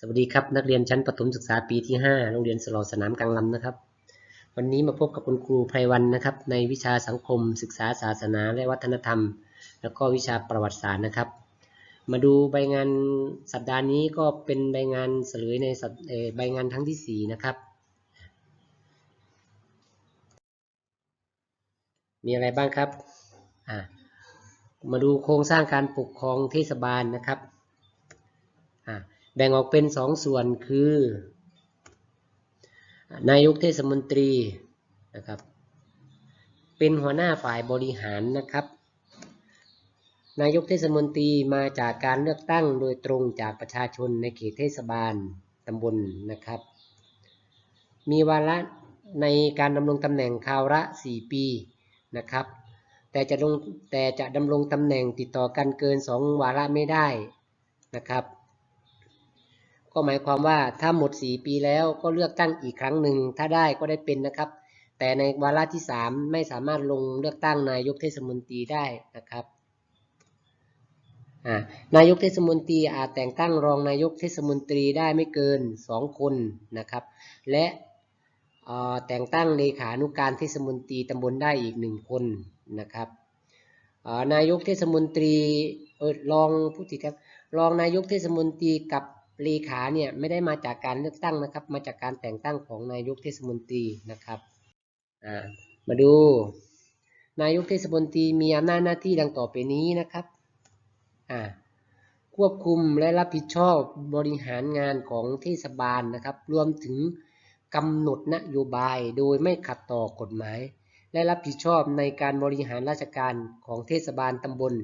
สวัสดีครับ นักเรียนชั้นประถมศึกษาปีที่ 5 โรงเรียนสลอสนามกลางลำนะครับ วันนี้มาพบกับคุณครูไพรวันนะครับ ในวิชาสังคม ศึกษาศาสนาและวัฒนธรรม แล้วก็วิชาประวัติศาสตร์นะครับ มาดูใบงานสัปดาห์นี้ก็เป็นใบงานเสลยในใบงานทั้งที่ 4 นะครับ มีอะไรบ้างครับมาดูโครงสร้างการปกครองเทศบาลนะครับอ่า แบ่งออกเป็นสองส่วนคือ นายกเทศมนตรีนะครับ เป็นหัวหน้าฝ่ายบริหารนะครับ นายกเทศมนตรีมาจากการเลือกตั้งโดยตรงจากประชาชนในเขตเทศบาลตำบลนะครับ มีวาระในการดำรงตำแหน่งคราวละ 4 ปีนะครับ แต่จะลงแต่จะดำรงตำแหน่งติดต่อกันเกิน 2 วาระไม่ได้นะครับ ก็หมายความว่าถ้าหมด 4 ปีแล้วก็เลือกตั้งอีกครั้งหนึ่งถ้าได้ก็ได้เป็นนะครับ แต่ในวาระที่ 3 ไม่สามารถลงเลือกตั้งนายกเทศมนตรีได้นะครับนายกเทศมนตรีอาจแต่งตั้งรองนายกเทศมนตรีได้ไม่เกิน 2 คนนะครับ และแต่งตั้งเลขานุการเทศมนตรีตำบลได้อีกหนึ่งคนนะครับนายกเทศมนตรีเออรองผู้ติครับรองนายกเทศมนตรีกับ เลขาเนี่ยไม่ได้มาจากการเลือกตั้งนะครับ มาจากการแต่งตั้งของนายกเทศมนตรีนะครับมาดู นายกเทศมนตรีมีอำนาจหน้าที่ดังต่อไปนี้นะครับควบคุมและรับผิดชอบบริหารงานของเทศบาลนะครับ รวมถึงกำหนดนโยบายโดยไม่ขัดต่อกฎหมาย และรับผิดชอบในการบริหารราชการของเทศบาลตำบล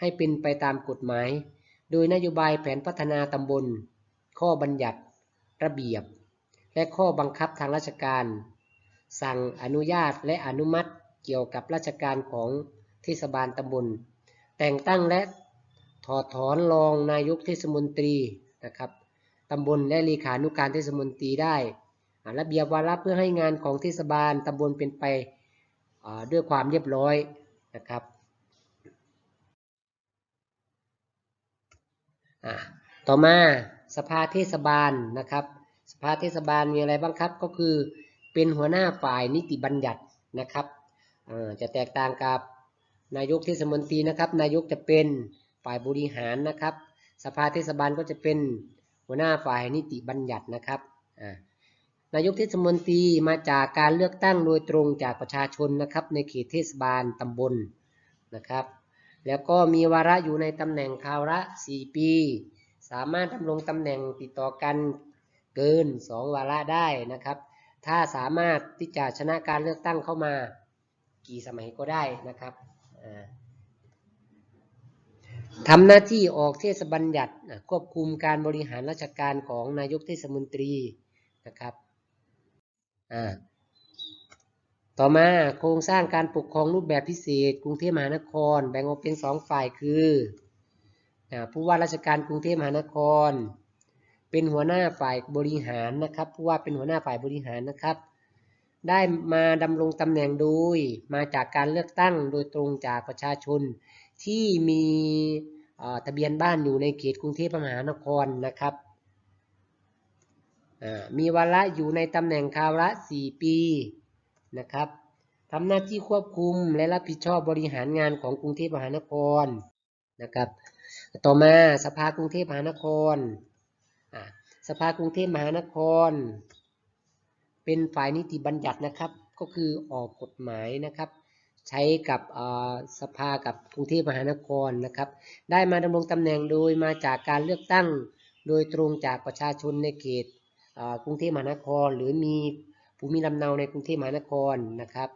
ให้เป็นไปตามกฎหมาย โดยนโยบายแผนพัฒนาตำบล ข้อบัญญัติ ระเบียบ และข้อบังคับทางราชการ สั่งอนุญาตและอนุมัติเกี่ยวกับราชการของเทศบาลตำบล แต่งตั้งและถอดถอนรองนายกเทศมนตรีนะครับตำบลและเลขานุการเทศมนตรีได้ระเบียบวาระเพื่อให้งานของเทศบาลตำบลเป็นไปด้วยความเรียบร้อยนะครับ อ่า ต่อมาสภาเทศบาลนะครับ สภาเทศบาลมีอะไรบ้างครับ ก็คือเป็นหัวหน้าฝ่ายนิติบัญญัตินะครับจะแตกต่างกับนายกเทศมนตรีนะครับ นายกจะเป็นฝ่ายบริหารนะครับ สภาเทศบาลก็จะเป็นหัวหน้าฝ่ายนิติบัญญัตินะครับนายกเทศมนตรีมาจากการเลือกตั้งโดยตรงจากประชาชนนะครับ ในเขตเทศบาลตำบลนะครับ แล้วก็มีวาระอยู่ในตำแหน่งคราวละ 4 ปี สามารถดำรงตำแหน่งติดต่อกันเกิน 2 วาระได้นะครับ ถ้าสามารถที่จะชนะการเลือกตั้งเข้ามากี่สมัยก็ได้นะครับทำหน้าที่ออกเทศบัญญัติควบคุมการบริหารราชการของนายกเทศมนตรีนะครับอ่า ต่อมาโครงสร้างการปกครองรูปแบบพิเศษ กรุงเทพมหานคร แบ่งออกเป็นสองฝ่ายคือผู้ว่าราชการกรุงเทพมหานคร เป็นหัวหน้าฝ่ายบริหารนะครับผู้ว่าเป็นหัวหน้าฝ่ายบริหารนะครับ ได้มาดำรงตำแหน่งโดยมาจากการเลือกตั้งโดยตรงจากประชาชนที่มีทะเบียนบ้านอยู่ในเขตกรุงเทพมหานครนะครับมีวาระอยู่ในตำแหน่งคราวละ 4 ปี นะครับทำหน้าที่ควบคุมและรับผิดชอบบริหารงานของกรุงเทพมหานครนะครับ ต่อมาสภากรุงเทพมหานคร สภากรุงเทพมหานคร เป็นฝ่ายนิติบัญญัตินะครับ ก็คือออกกฎหมายนะครับ ใช้กับสภากับกรุงเทพมหานครนะครับ ได้มาดำรงตำแหน่งโดยมาจากการเลือกตั้งโดยตรงจากประชาชนในเขตกรุงเทพมหานคร หรือมี ภูมิลำเนาในกรุงเทพมหานครนะครับ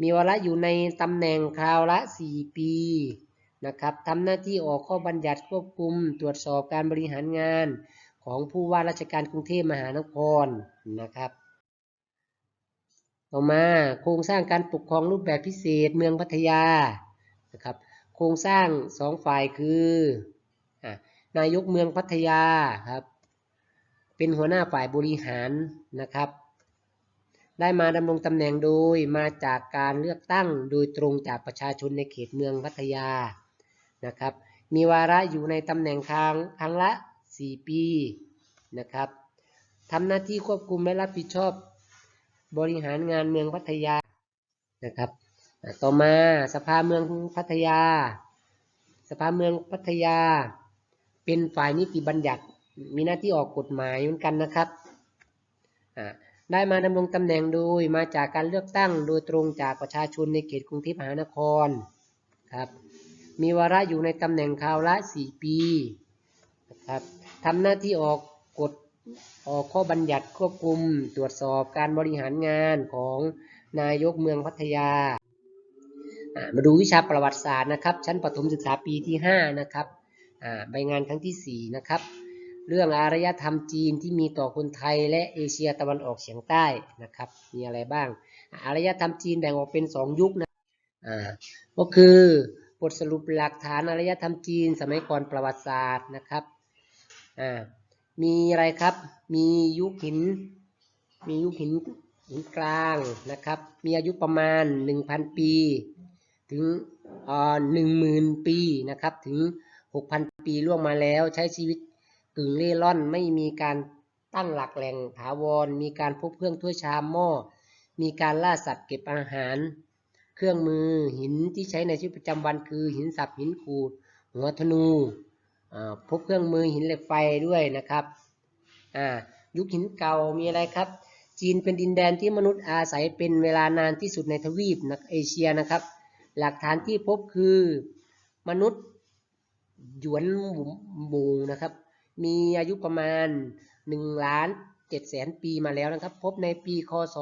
มีวาระอยู่ในตำแหน่งคราวละ 4 ปีนะครับทำหน้าที่ออกข้อบัญญัติควบคุม ตรวจสอบการบริหารงานของผู้ว่าราชการกรุงเทพมหานครนะครับ ต่อมาโครงสร้างการปกครองรูปแบบพิเศษเมืองพัทยานะครับโครงสร้างสองฝ่ายคือนายกเมืองพัทยาครับ เป็นหัวหน้าฝ่ายบริหารนะครับ ได้มาดำรงตำแหน่งโดยมาจากการเลือกตั้งโดยตรงจากประชาชนในเขตเมืองพัทยานะครับ มีวาระอยู่ในตำแหน่งครั้งครั้งละ 4 ปีนะครับทำหน้าที่ควบคุมและรับผิดชอบบริหารงานเมืองพัทยานะครับ ต่อมาสภาเมืองพัทยา สภาเมืองพัทยา เป็นฝ่ายนิติบัญญัติมีหน้าที่ออกกฎหมายเหมือนกันนะครับอ่า ได้มาดำรงตำแหน่งโดยมาจากการเลือกตั้งโดยตรงจากประชาชนในเขตกรุงเทพมหานครครับ มีวาระอยู่ในตำแหน่งคราวละ 4 ปีนะครับทำหน้าที่ออกกฎออกข้อบัญญัติควบคุม ตรวจสอบการบริหารงานของนายกเมืองพัทยา มาดูวิชาประวัติศาสตร์นะครับ ชั้นประถมศึกษาปีที่ 5 นะครับใบงานครั้งทีสี่4 นะครับ เรื่องอารยธรรมจีนที่มีต่อคนไทยและเอเชียตะวันออกเฉียงใต้นะครับ มีอะไรบ้าง อารยธรรมจีนแบ่งออกเป็น 2 ยุคนะอ่าก็คือบทสรุปหลักฐานอารยธรรมจีน สมัยก่อนประวัติศาสตร์นะครับอ่ามีอะไรครับ มียุคหิน มียุคหินหินกลางนะครับ มีอายุประมาณ 1,000 ปี ถึงหนึ่งหมื่นปีนะครับ ถึง 6,000 ปีล่วงมาแล้วใช้ชีวิต กึ่งเล่ร่อนไม่มีการตั้งหลักแหล่งถาวร มีการพบเครื่องถ้วยชามหม้อ มีการล่าสัตว์เก็บอาหาร เครื่องมือหินที่ใช้ในชีวิตประจำวันคือหินสับหินขูดหัวธนูพบเครื่องมือหินเหล็กไฟด้วยนะครับยุคหินเก่ามีอะไรครับ จีนเป็นดินแดนที่มนุษย์อาศัยเป็นเวลานานที่สุดในทวีปนะเอเชียนะครับ หลักฐานที่พบคือมนุษย์หยวนหมูนะครับ มีอายุประมาณ1ล้าน7แสนปีมาแล้วนะครับ พบในปีคศ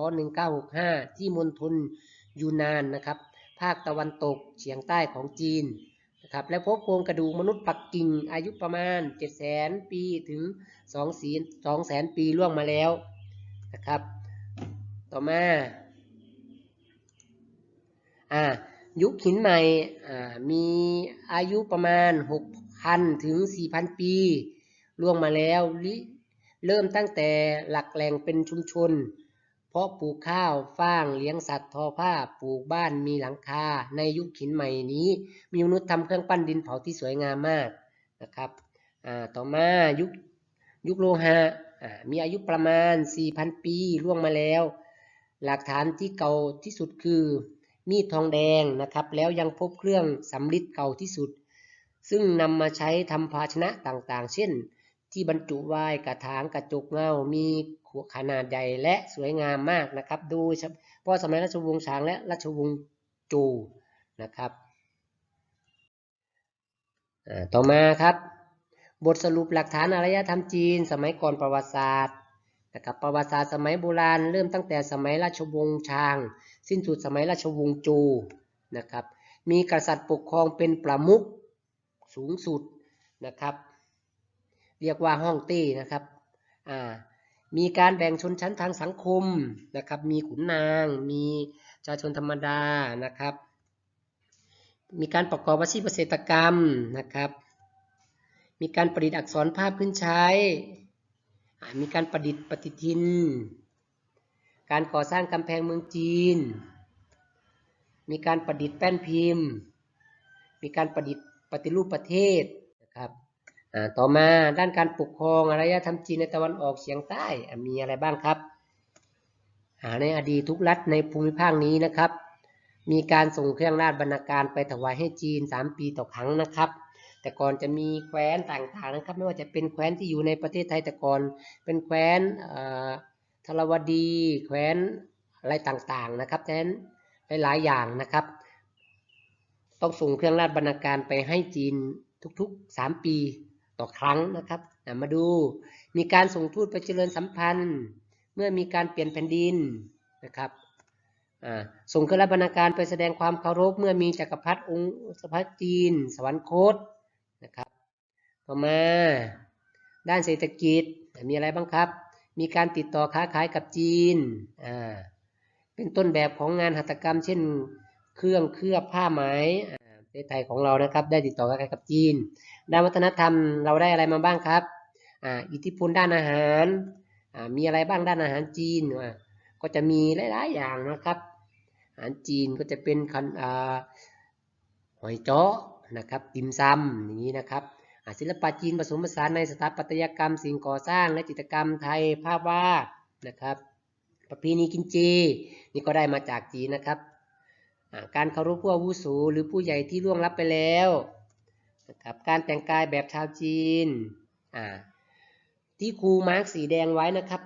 1965 ที่มณฑลยูนานนะครับ ภาคตะวันตกเฉียงใต้ของจีนนะครับและพบโครงกระดูกมนุษย์ปักกิ่งอายุประมาณ7แสนปีถึง2สี2แสนปีล่วงมาแล้วนะครับ ต่อมาอ่ายุคหินใหม่อ่ามีอายุประมาณ 6,000 ถึง 4,000 ปี ล่วงมาแล้วลิเริ่มตั้งแต่หลักแหล่งเป็นชุมชน เพราะปลูกข้าวฟ้างเลี้ยงสัตว์ทอผ้าปลูกบ้านมีหลังคาในยุคหินใหม่นี้ มีมนุษย์ทำเครื่องปั้นดินเผาที่สวยงามมากนะครับต่อมายุคยุคโลหะมีอายุประมาณ 4,000 ปีล่วงมาแล้ว หลักฐานที่เก่าที่สุดคือมีดทองแดงนะครับ แล้วยังพบเครื่องสำริดเก่าที่สุด ซึ่งนำมาใช้ทำภาชนะต่างๆ เช่น ที่บรรจุไวน์กระถางกระจุกเงา มีขนาดใหญ่และสวยงามมากนะครับ ดูเฉพาะสมัยราชวงศ์ฉางและราชวงศ์จูนะครับต่อมาครับ บทสรุปหลักฐานอารยธรรมจีน สมัยก่อนประวัติศาสตร์นะครับประวัติศาสตร์สมัยโบราณเริ่มตั้งแต่สมัยราชวงศ์ชาง สิ้นสุดสมัยราชวงศ์จูนะครับมีกษัตริย์ปกครองเป็นประมุขสูงสุดนะครับ เรียกว่าห้องเต้นะครับอ่ามีการแบ่งชนชั้นทางสังคมนะครับ มีขุนนาง มีประชาชนธรรมดานะครับ มีการประกอบอาชีพเกษตรกรรมนะครับ มีการประดิษฐ์อักษรภาพขึ้นใช้ มีการประดิษฐ์ปฏิทิน การก่อสร้างกำแพงเมืองจีน มีการประดิษฐ์แป้นพิมพ์ มีการประดิษฐ์ปฏิรูปประเทศนะครับ ต่อมาด้านการปกครองอารยธรรมจีนในตะวันออกเฉียงใต้มีอะไรบ้างครับในอดีตทุกรัฐในภูมิภาคนี้นะครับ มีการส่งเครื่องราชบรรณาการไปถวายให้จีน 3 ปีต่อครั้งนะครับ แต่ก่อนจะมีแคว้นต่างๆนะครับ ไม่ว่าจะเป็นแคว้นที่อยู่ในประเทศไทยแต่ก่อน เป็นแคว้นอ่าทรวดี แคว้นอะไรต่างๆนะครับฉะนั้นหลายๆอย่างนะครับ ต้องส่งเครื่องราชบรรณาการไปให้จีนทุกๆ 3 ปี ต่อครั้งนะครับมาดูมีการส่งทูตไปเจริญสัมพันธ์ เมื่อมีการเปลี่ยนแผ่นดินนะครับส่งเครื่องบรรณาการไปแสดงความเคารพเมื่อมีจักรพรรดิองค์สภาจีน สวรรคตนะครับต่อมาด้านเศรษฐกิจมีอะไรบ้างครับ มีการติดต่อค้าขายกับจีนเป็นต้นแบบของงานหัตถกรรม เช่น เครื่องเคลือบผ้าไหม ประเทศไทยของเรานะครับ ได้ติดต่อค้าขายกับจีน ด้านวัฒนธรรมเราได้อะไรมาบ้างครับอ่าอิทธิพลด้านอาหารอ่ามีอะไรบ้างด้านอาหารจีนก็จะมีหลาย ๆ อย่างนะครับ อาหารจีนก็จะเป็นคันอ่าหอยเจาะนะครับติมซำอย่างนี้นะครับศิลปะจีนผสมผสานในสถาปัตยกรรม สิ่งก่อสร้างและจิตรกรรมไทยภาพวาดนะครับ ประเพณีกินเจนี่ก็ได้มาจากจีนนะครับ การเคารพผู้อาวุโสหรือผู้ใหญ่ที่ล่วงลับไปแล้วนะครับการแต่งกายแบบชาวจีนอ่าที่ครูมาร์กสีแดงไว้นะครับ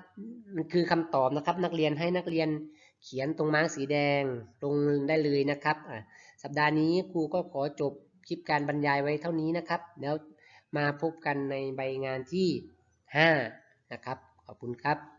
มันคือคำตอบนะครับ นักเรียนให้นักเรียนเขียนตรงมาร์กสีแดงลงได้เลยนะครับอ่าสัปดาห์นี้ครูก็ขอจบคลิปการบรรยายไว้เท่านี้นะครับ แล้วมาพบกันในใบงานที่ 5 นะครับ ขอบคุณครับ